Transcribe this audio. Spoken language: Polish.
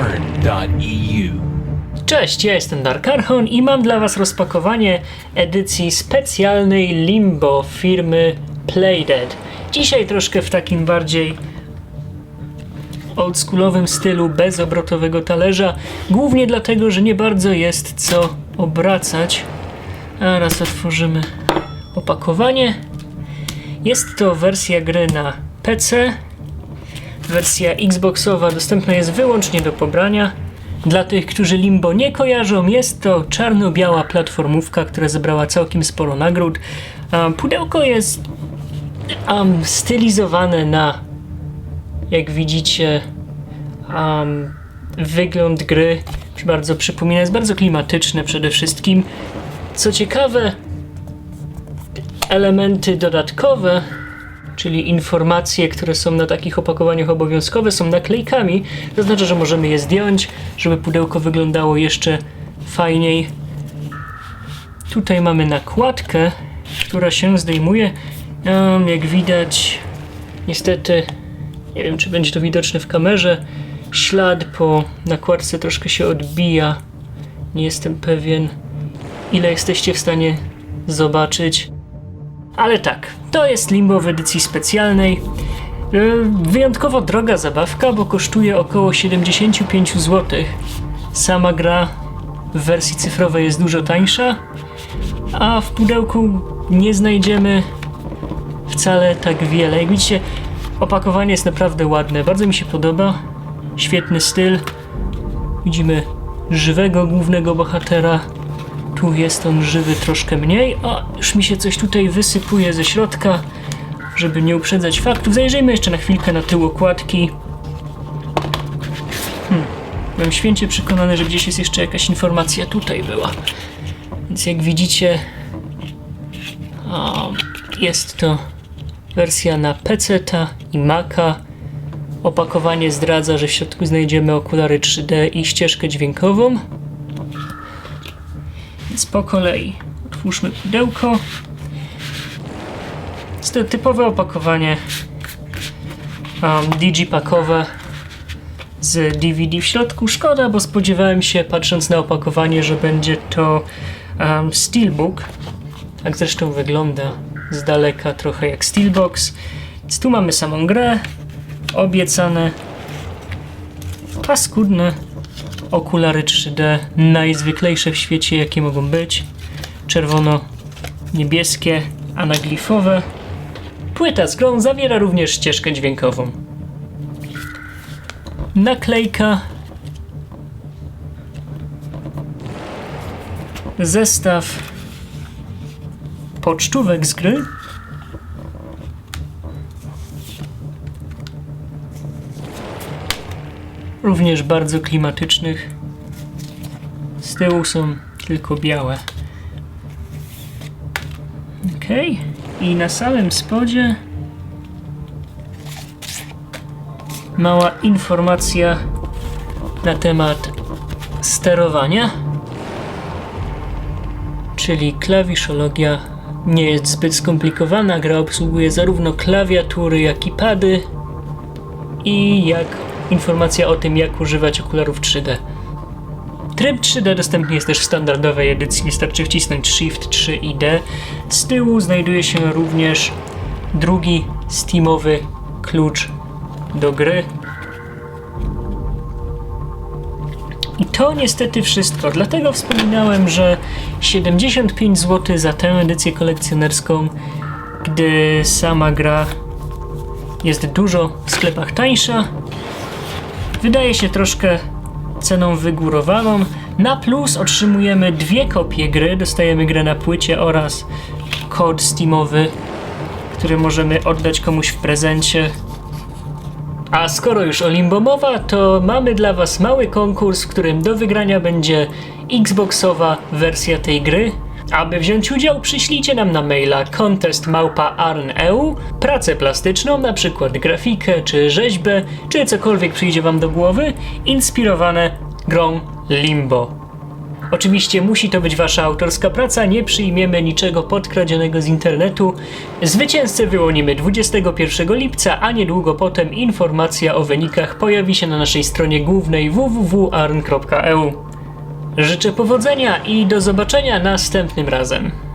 darkarn.eu. Cześć, ja jestem Dark Archon i mam dla Was rozpakowanie edycji specjalnej Limbo firmy Playdead. Dzisiaj troszkę w takim bardziej oldschoolowym stylu, bez obrotowego talerza, głównie dlatego, że nie bardzo jest co obracać. A raz otworzymy opakowanie. Jest to wersja gry na PC. Wersja Xboxowa dostępna jest wyłącznie do pobrania. Dla tych, którzy Limbo nie kojarzą, jest to czarno-biała platformówka, która zebrała całkiem sporo nagród. Pudełko jest um, stylizowane na, jak widzicie, um, wygląd gry. Bardzo przypomina, jest bardzo klimatyczne przede wszystkim. Co ciekawe, elementy dodatkowe, czyli informacje, które są na takich opakowaniach obowiązkowe, są naklejkami. To znaczy, że możemy je zdjąć, żeby pudełko wyglądało jeszcze fajniej. Tutaj mamy nakładkę, która się zdejmuje. Um, jak widać, niestety, nie wiem, czy będzie to widoczne w kamerze, ślad po nakładce troszkę się odbija. Nie jestem pewien, ile jesteście w stanie zobaczyć. Ale tak, to jest Limbo w edycji specjalnej. Yy, Wyjątkowo droga zabawka, bo kosztuje około 75 zł. Sama gra w wersji cyfrowej jest dużo tańsza, a w pudełku nie znajdziemy wcale tak wiele. Jak widzicie, opakowanie jest naprawdę ładne, bardzo mi się podoba. Świetny styl. Widzimy żywego głównego bohatera. Tu jest on żywy troszkę mniej. O, już mi się coś tutaj wysypuje ze środka, żeby nie uprzedzać faktów. Zajrzyjmy jeszcze na chwilkę na tył okładki. Hmm. Byłem święcie przekonany, że gdzieś jest jeszcze jakaś informacja. Tutaj była. Więc jak widzicie, o, jest to wersja na PC i Maca. Opakowanie zdradza, że w środku znajdziemy okulary 3D i ścieżkę dźwiękową. Więc po kolei otwórzmy pudełko. Jest to typowe opakowanie um, digipakowe z DVD w środku. Szkoda, bo spodziewałem się, patrząc na opakowanie, że będzie to um, Steelbook. Tak zresztą wygląda z daleka trochę jak Steelbox. Więc tu mamy samą grę, obiecane paskudne okulary 3D, najzwyklejsze w świecie, jakie mogą być. Czerwono-niebieskie, anaglifowe. Płyta z grą zawiera również ścieżkę dźwiękową. Naklejka. Zestaw pocztówek z gry. Również bardzo klimatycznych. Z tyłu są tylko białe. Ok, i na samym spodzie mała informacja na temat sterowania, czyli klawiszologia nie jest zbyt skomplikowana. Gra obsługuje zarówno klawiatury, jak i pady i jak informacja o tym, jak używać okularów 3D. Tryb 3D dostępny jest też w standardowej edycji, wystarczy wcisnąć Shift 3 i D. Z tyłu znajduje się również drugi Steamowy klucz do gry. I to niestety wszystko. Dlatego wspominałem, że 75 zł za tę edycję kolekcjonerską, gdy sama gra jest dużo w sklepach tańsza, wydaje się troszkę ceną wygórowaną. Na plus otrzymujemy dwie kopie gry, dostajemy grę na płycie oraz kod Steamowy, który możemy oddać komuś w prezencie. A skoro już o Limbo mowa, to mamy dla Was mały konkurs, w którym do wygrania będzie Xboxowa wersja tej gry. Aby wziąć udział, przyślijcie nam na maila contestmałpa.arn.eu pracę plastyczną, na przykład grafikę czy rzeźbę, czy cokolwiek przyjdzie Wam do głowy, inspirowane grą Limbo. Oczywiście musi to być wasza autorska praca, nie przyjmiemy niczego podkradzionego z internetu. Zwycięzcę wyłonimy 21 lipca, a niedługo potem informacja o wynikach pojawi się na naszej stronie głównej www.arn.eu. Życzę powodzenia i do zobaczenia następnym razem.